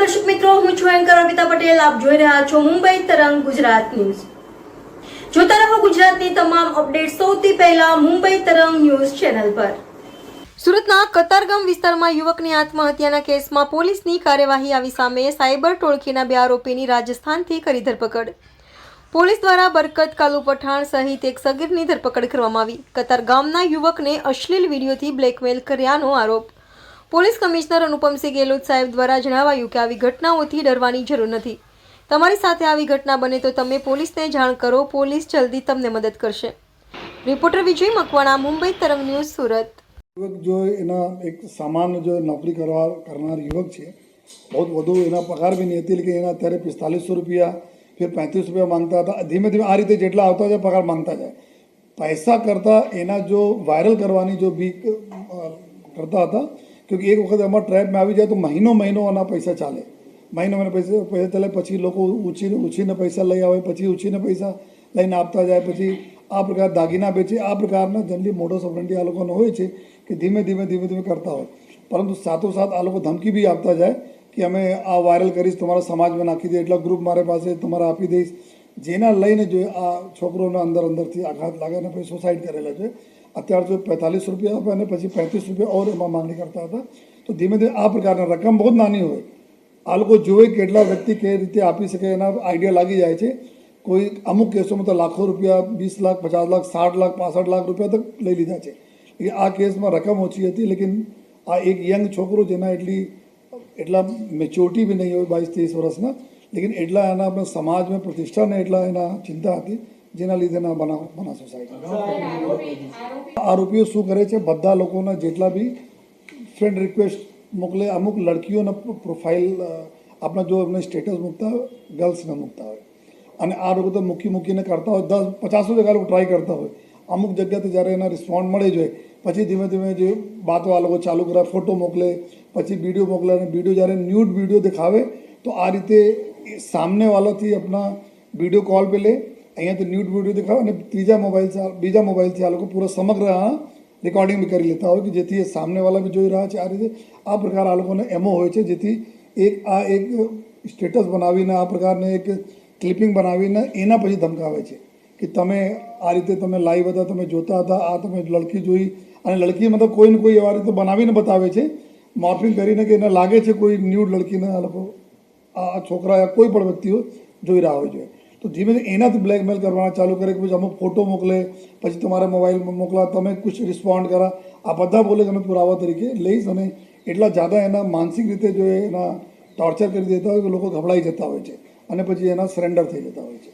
મિત્રો, હું છું એન્કર અમિતા પટેલ. આપ જોઈ રહ્યા છો મુંબઈ તરંગ ગુજરાત ન્યૂઝ. જોતા રહો ગુજરાતની તમામ અપડેટ સૌથી પહેલા મુંબઈ તરંગ ન્યૂઝ ચેનલ પર. સુરતના કતારગામ વિસ્તારમાં યુવકની આત્મહત્યાના કેસમાં પોલીસની કાર્યવાહી આવી સામે સાયબર ટોળકીના બે આરોપીની રાજસ્થાનથી કરી ધરપકડ. પોલીસ દ્વારા બરકત કાલુ પઠાણ સહિત એક સગીરની ધરપકડ કરવામાં આવી. કતારગામના યુવકને અશ્લીલ વિડીયોથી બ્લેકમેલ કર્યાનો આરોપ. પોલીસ કમિશનર અનુપમસિંહ ગેહલોત સાહેબ દ્વારા જણાવાયું કે આવી ઘટનાઓથી ડરવાની જરૂર નથી. તમારી સાથે આવી ઘટના બને તો તમે પોલીસને જાણ કરો, પોલીસ જલ્દી તમને મદદ કરશે. રિપોર્ટર વિજય મકવાણા, મુંબઈ તરંગ ન્યૂઝ સુરત. યુવક જો એના એક સામાન્ય જો નોકરી કરવા કરનાર યુવક છે બહુ વધુ એના પગાર બી નહીં હતી કે એના અત્યારે પિસ્તાલીસો રૂપિયા ફિર પાંત્રીસ રૂપિયા માંગતા હતા. ધીમે ધીમે આ રીતે જેટલા આવતા જાય, પગાર માંગતા જાય. પૈસા કરતાં એના જો વાયરલ કરવાની જો બીક કરતા હતા ક્યોંકि એક વખત અમારા ટ્રેપમાં આવી જાય તો મહિનો મહિનો એના પૈસા ચાલે મહિનો મહિનો પૈસા પૈસા ચાલે પછી લોકો ઉછીને ઉછીને પૈસા લઈ આવે પછી ઉછીને પૈસા લઈને આપતા જાય પછી આ પ્રકાર દાગીના બેચે આ પ્રકારના જનરલી મોટો ઓપરેન્ડી આ લોકોનો હોય છે કે ધીમે ધીમે ધીમે ધીમે કરતા હોય પરંતુ સાથોસાથ આ લોકો ધમકી બી આપતા જાય કે અમે આ વાયરલ કરીશ તમારા સમાજમાં નાખી દે એટલા ગ્રુપ મારે પાસે તમારે આપી દઈશ જેના લઈને જો આ છોકરોને અંદર અંદરથી આઘાત લાગે અને પછી સુસાઇડ કરેલા છે, અત્યારે જો પેંતાલીસ રૂપિયા અને પછી પાંત્રીસ રૂપિયા ઓર એમાં માંગણી કરતા હતા. તો ધીમે ધીમે આ પ્રકારના રકમ બહુ નાની હોય. આ લોકો જોવે કેટલા વ્યક્તિ કઈ રીતે આપી શકે એના આઈડિયા લાગી જાય છે. કોઈ અમુક કેસોમાં તો લાખો રૂપિયા, વીસ લાખ, પચાસ લાખ, સાઠ લાખ, પાસઠ લાખ રૂપિયા તક લઈ લીધા છે. એ આ કેસમાં રકમ ઓછી હતી, લેકિન આ એક યંગ છોકરો જેના એટલી, એટલા મેચ્યોરિટી બી નહીં હોય, બાવીસ, ત્રીસ વર્ષના લેકિન એટલા એના આપણે સમાજમાં પ્રતિષ્ઠાને એટલા એના ચિંતા હતી જેના લીધે એના બનાવ બના સોસાયટી આરોપીઓ શું કરે છે બધા લોકોના જેટલા બી ફ્રેન્ડ રિક્વેસ્ટ મોકલે અમુક લડકીઓના પ્રોફાઇલ આપણા જો એમને સ્ટેટસ મૂકતા હોય ગર્લ્સને મૂકતા હોય અને આ લોકો તો મૂકી મૂકીને કરતા હોય દસ પચાસો જગ્યા લોકો ટ્રાય કરતા હોય અમુક જગ્યાથી જ્યારે એના રિસ્પોન્ડ મળે જોઈએ પછી ધીમે ધીમે જે વાતો આ લોકો ચાલુ કરે ફોટો મોકલે પછી વીડિયો મોકલે અને વીડિયો જ્યારે ન્યૂડ વીડિયો દેખાવે તો આ રીતે એ સામનેવાલાથી આપણા વીડિયો કોલ પે લે તો ન્યૂડ વીડિયો દેખાવે અને ત્રીજા મોબાઈલ બીજા મોબાઈલથી આ લોકો પૂરો સમગ્ર રેકોર્ડિંગ બી કરી લેતા હોય કે જેથી એ સામનેવાલા બી જોઈ રહ્યા છે આ રીતે. આ પ્રકાર આ લોકોને એમો હોય છે, જેથી એક, આ એક સ્ટેટસ બનાવીને, આ પ્રકારને એક ક્લિપિંગ બનાવીને એના પછી ધમકાવે છે કે તમે આ રીતે તમે લાઈવ હતા, તમે જોતા હતા, આ તમે લડકી જોઈ અને લડકી મતલબ કોઈને કોઈ એવા રીતે બનાવીને બતાવે છે. મોર્ફિંગ કરીને કે એને લાગે છે કોઈ ન્યૂડ લડકીને આ લોકો આ છોકરા કોઈ પણ વ્યક્તિઓ જોઈ રહ્યા હોય છે. તો ધીમે ધીમે એનાથી બ્લેકમેલ કરવાના ચાલુ કરે કે પછી અમુક ફોટો મોકલે, પછી તમારા મોબાઈલમાં મોકલા, તમે કુછ રિસ્પોન્ડ કરા. આ બધા બોલે તમે પુરાવા તરીકે લઈશ અને એટલા જ્યાદા એના માનસિક રીતે જો એના ટોર્ચર કરી દેતા હોય કે લોકો ગભરાઈ જતા હોય છે અને પછી એના સરેન્ડર થઈ જતા હોય છે.